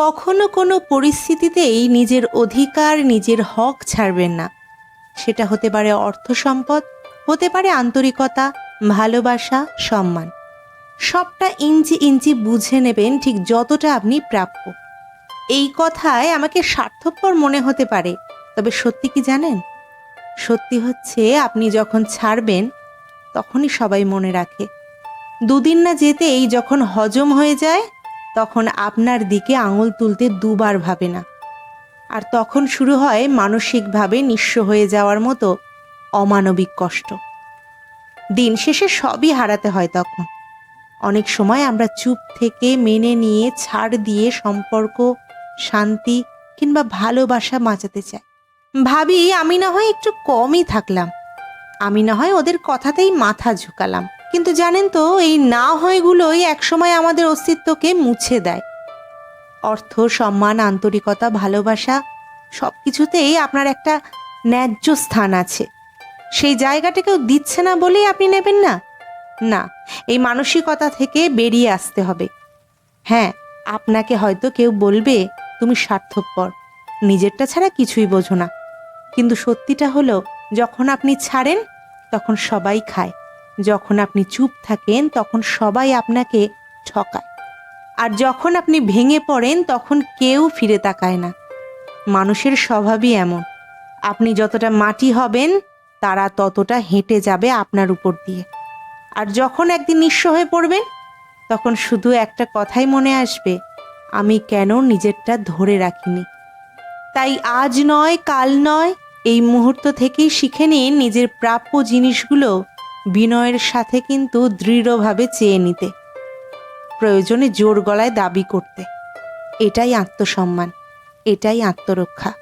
কখনো কোনো পরিস্থিতিতেই নিজের অধিকার, নিজের হক ছাড়বেন না। সেটা হতে পারে অর্থ সম্পদ, হতে পারে আন্তরিকতা, ভালোবাসা, সম্মান। সবটা ইঞ্চি ইঞ্চি বুঝে নেবেন ঠিক যতটা আপনি প্রাপ্য। এই কথায় আমাকে স্বার্থপর মনে হতে পারে, তবে সত্যি কি জানেন? সত্যি হচ্ছে, আপনি যখন ছাড়বেন, তখনই সবাই মনে রাখে। দুদিন না যেতেই যখন হজম হয়ে যায় তখন আপনার দিকে আঙুল তুলতে দুবার ভাবে না। আর তখন শুরু হয় মানসিকভাবে নিঃস্ব হয়ে যাওয়ার মতো অমানবিক কষ্ট। দিন শেষে সবই হারাতে হয় তখন। অনেক সময় আমরা চুপ থেকে মেনে নিয়ে ছাড় দিয়ে সম্পর্ক, শান্তি কিংবা ভালোবাসা বাঁচাতে চাই। ভাবি, আমি না হয় একটু কমই থাকলাম। আমি না হয় ওদের কথাতেই মাথা ঝুঁকালাম। কিন্তু জানেন তো, এই না হয়গুলোই একসময় আমাদের অস্তিত্বকে মুছে দেয়। অর্থ, সম্মান, আন্তরিকতা, ভালোবাসা সব কিছুতেই আপনার একটা ন্যায্য স্থান আছে। সেই জায়গাটা কেউ দিচ্ছে না বলেই আপনি নেবেন না? না, এই মানসিকতা থেকে বেরিয়ে আসতে হবে। হ্যাঁ আপনাকে হয়তো কেউ বলবে, তুমি স্বার্থপর, নিজেরটা ছাড়া কিছুই বোঝো না। কিন্তু সত্যিটা হলো, যখন আপনি ছাড়েন, তখন সবাই খায়। যখন আপনি চুপ থাকেন, তখন সবাই আপনাকে ঠকায়। আর যখন আপনি ভেঙে পড়েন, তখন কেউ ফিরে তাকায় না। মানুষের স্বভাবই এমন। আপনি যতটা মাটি হবেন, তারা ততটা হেঁটে যাবে আপনার উপর দিয়ে। আর যখন একদিন নিঃস্ব হয়ে পড়বেন, তখন শুধু একটা কথাই মনে আসবে, আমি কেন নিজেরটা ধরে রাখিনি? তাই আজ নয়, কাল নয়, এই মুহূর্ত থেকেই শিখে নিন নিজের প্রাপ্য জিনিসগুলো বিনয়ের সাথে কিন্তু দৃঢ়ভাবে চেয়ে নিতে। প্রয়োজনে জোর গলায় দাবি করতে। এটাই আত্মসম্মান, এটাই আত্মরক্ষা।